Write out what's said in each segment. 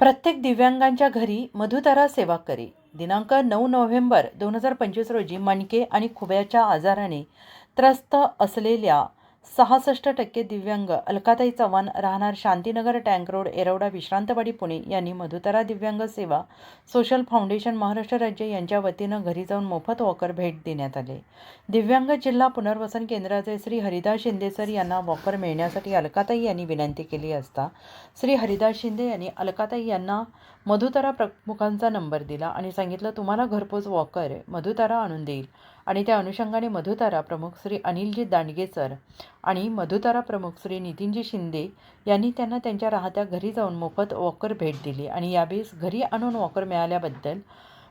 प्रत्येक दिव्यांगांच्या घरी मधुतारा सेवा करी. दिनांक नऊ नोव्हेंबर दोन हजार पंचवीस रोजी मणके आणि खुब्याच्या आजाराने त्रस्त असलेल्या सहासष्ट टक्के दिव्यांग अलकाताई चव्हाण राहणार शांतीनगर टँक रोड एरवडा विश्रांतवाडी पुणे. यांनी मधुतारा दिव्यांग सेवा सोशल फाउंडेशन महाराष्ट्र राज्य यांच्या वतीनं घरी जाऊन मोफत वॉकर भेट देण्यात आले. दिव्यांग जिल्हा पुनर्वसन केंद्राचे श्री हरिदास शिंदे सर यांना वॉकर मिळण्यासाठी अलकाताई यांनी विनंती केली असता श्री हरिदास शिंदे यांनी अलकाताई यांना मधुतारा प्रमुखांचा नंबर दिला आणि सांगितलं तुम्हाला घरपोच वॉकर मधुतारा आणून देईल. आणि त्या अनुषंगाने मधुतारा प्रमुख श्री अनिलजी दांडगे सर आणि मधुतारा प्रमुख श्री नितीनजी शिंदे यांनी त्यांना त्यांच्या राहत्या घरी जाऊन मोफत वॉकर भेट दिली आणि यावेळेस घरी आणून वॉकर मिळाल्याबद्दल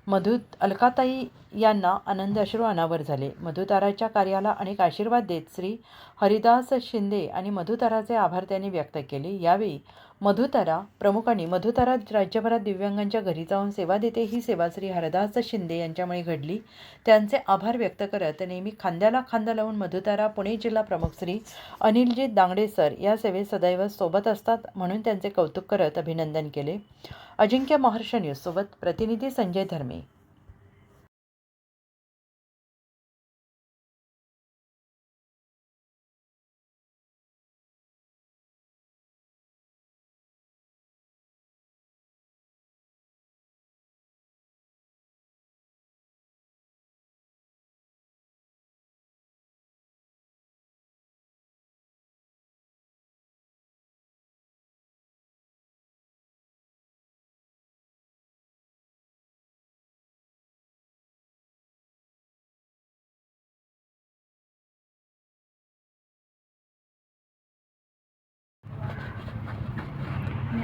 मधु अलकाताई यांना आनंद अश्रू अनावर झाले. मधुताराच्या कार्याला अनेक आशीर्वाद देत श्री हरिदास शिंदे आणि मधुताराचे आभार त्यांनी व्यक्त केले. यावेळी मधुतारा प्रमुखांनी मधुतारा राज्यभरात दिव्यांगांच्या घरी जाऊन सेवा देते ही सेवा श्री हरदास शिंदे यांच्यामुळे घडली. त्यांचे आभार व्यक्त करत नेहमी खांद्याला खांदा लावून मधुतारा पुणे जिल्हा प्रमुख श्री अनिलजी दांगडे सर या सेवेत सदैव सोबत असतात म्हणून त्यांचे कौतुक करत अभिनंदन केले. अजिंक्य महर्ष न्यूजसोबत प्रतिनिधी संजय धर्मे.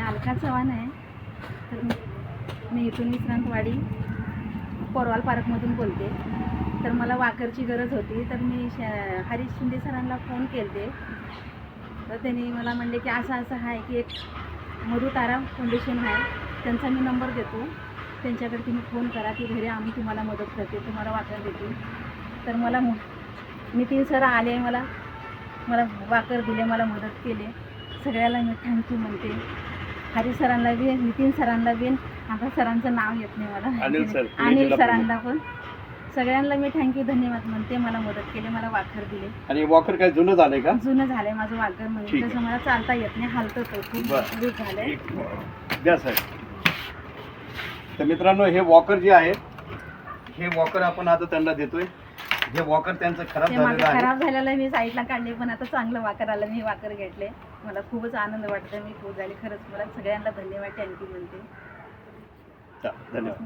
अलका चव्हाण आहे. तर मी- मी इथून विश्रांतवाडी पोरवाल पार्कमधून बोलते. तर मला वाकरची गरज होती तर मी श हरीश शिंदे सरांना फोन केले तर त्यांनी मला म्हणले की असं असं आहे की एक मधु तारा फाउंडेशन आहे. त्यांचा मी नंबर देतो. त्यांच्याकडे तुम्ही फोन करा की घरी आम्ही तुम्हाला मदत करते तुम्हाला वाकर देते तर मला मु- नितीन सर आले मला मला वाकर दिले मला मदत केली. सगळ्याला मी थँक्यू म्हणते. हरी सरांना बी नितीन सरांना बी आता सरांचं नाव येत नाही मला. अनिल सर, सरांना पण. सगळ्यांना मी थँक्यू धन्यवाद म्हणते. मला मदत केली मला वाकर दिले. आणि वॉकर काय जुनं झालंय का? जुनं झालंय माझं वाकर ठीक म्हणजे आहे. तसं मला चालता येत नाही हालत खूप बरं. झालंय. एक द्या साहेब. तर मित्रांनो हे वॉकर जे आहे हे वॉकर आपण आता त्यांना देतोय. हे वॉकर त्यांचं खराब ते माझं झालेलं आहे. खराब झालेलं मी साईडला काढले पण आता चांगलं वाकर आलं. मी वाकर घेतले. मला खूपच आनंद वाटतो मी खूप झाले. खरंच मला सगळ्यांना धन्यवाद थँक्यू म्हणते. चा- धन्यवाद.